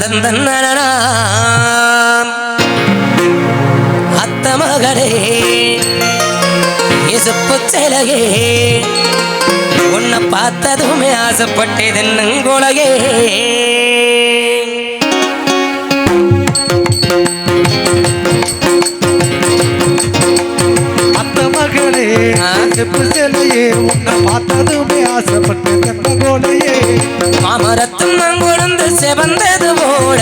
தந்தன்னாம் அத்த மகளே இசுப்பு சிலையே உன்னை பார்த்ததுமே ஆசைப்பட்டது நங்குலகே அத்த மகளே ஆ? செப்பு சிலையே உன்னை பார்த்ததுமே ஆசைப்பட்டு கண்ட கோலையே மாமரத்தும் மங்குழந்து செவந்தது போல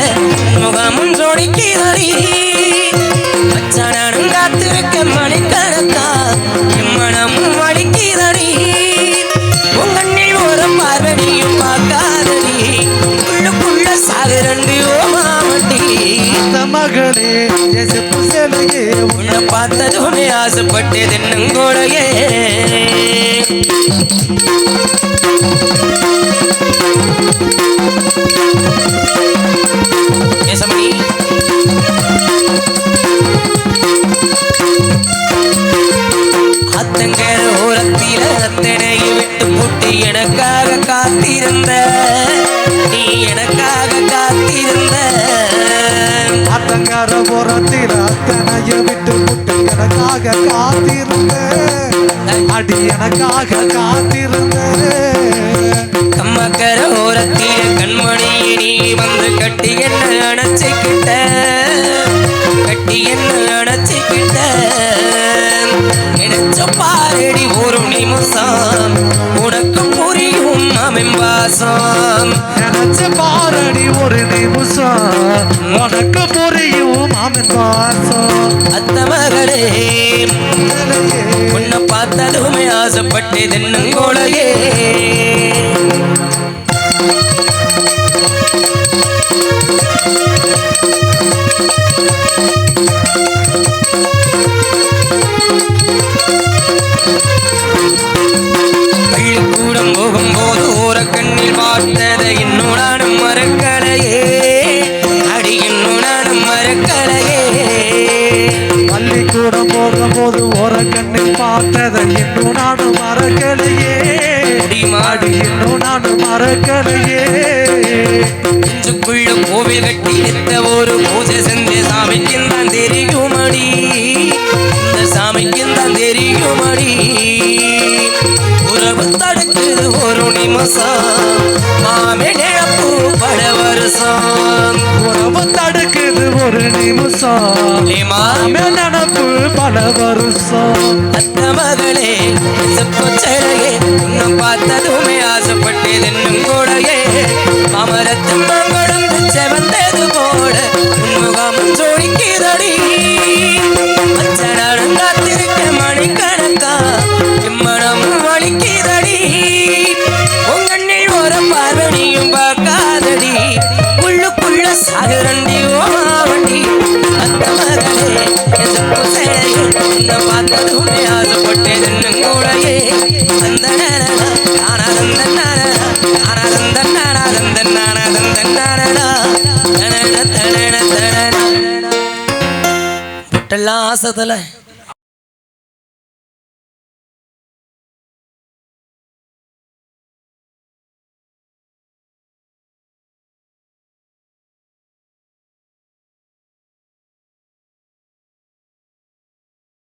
முகமும் ஜோடிக்கிறடி மச்சானும் காத்திருக்க மணிக்கணக்கா இம்மனமும் வலிக்கிறடி உங்கண்ணில் ஒரு பார்வடியும் பார்க்காதடி உள்ளுக்குள்ள சாகுரண்டி ஓ மாமட்டி மகளே செப்பு சிலையே உன்னை பார்த்ததுமே ஆசைப்பட்டது நங்கோடையே அத்தங்கர ஓரத்தில அத்தனையை விட்டு போட்டு எனக்காக காத்திருந்த. நீ எனக்காக காத்திருந்த. அத்தங்கார புறத்தில் அத்தனைய விட்டு முட்டு எனக்காக காத்திருந்த. அடி எனக்காக காத்திருந்த. கம்மக்கர ஓரத்தில கண்மணியை நீ வந்து ஒரு நிமிஷம். உனக்கு புரியும் அமின் வாசம் அத்த மகளே உன்னை பார்த்ததுமே ஆசைப்பட்டு தென்னங்கோலையே பார்த்ததை இன்னும் நானும் மறக்கலையே. அடி இன்னும் நானும் மறக்கலையே. நெஞ்சுக்குள்ள கோவில் கட்டி நிற்க ஒரு பூஜை செஞ்சு சாமிக்கும் தான் தெரியுமடி. இந்த சாமிக்கும் தான் தெரியுமடி. உறவு தடுக்குது ஒரு நிமிஷம். மாமே நிழப்பு பல வருஷம். உறவு தடுக்குது ஒரு நிமிஷம். அவன் நினப்பு பல வருஷம். மகளே செப்பு உன்னை பார்த்ததுமே ஆசைப்பட்டேன் என்னும் கூடையே அமரத்து மங்களும் செவந்தது போல உன்முகமும் சோழிக்கிறடி அச்சனாலும் காத்திருக்க மணிக்கணக்கா இம்மனமும் வலிக்கிறடி உங்கண்ணில் ஒரு பார்வனியும் பார்க்காதடி. உள்ளுக்குள்ள சாகுரண்டி ஓமாவண்டி அத்த மகளே செப்பு உன்னை ஆசைப்பட்டது என்னும் கூடயே அந்த நேரடா ஆனந்த நானடா ஆனந்த நானடா தனன தனன. தனன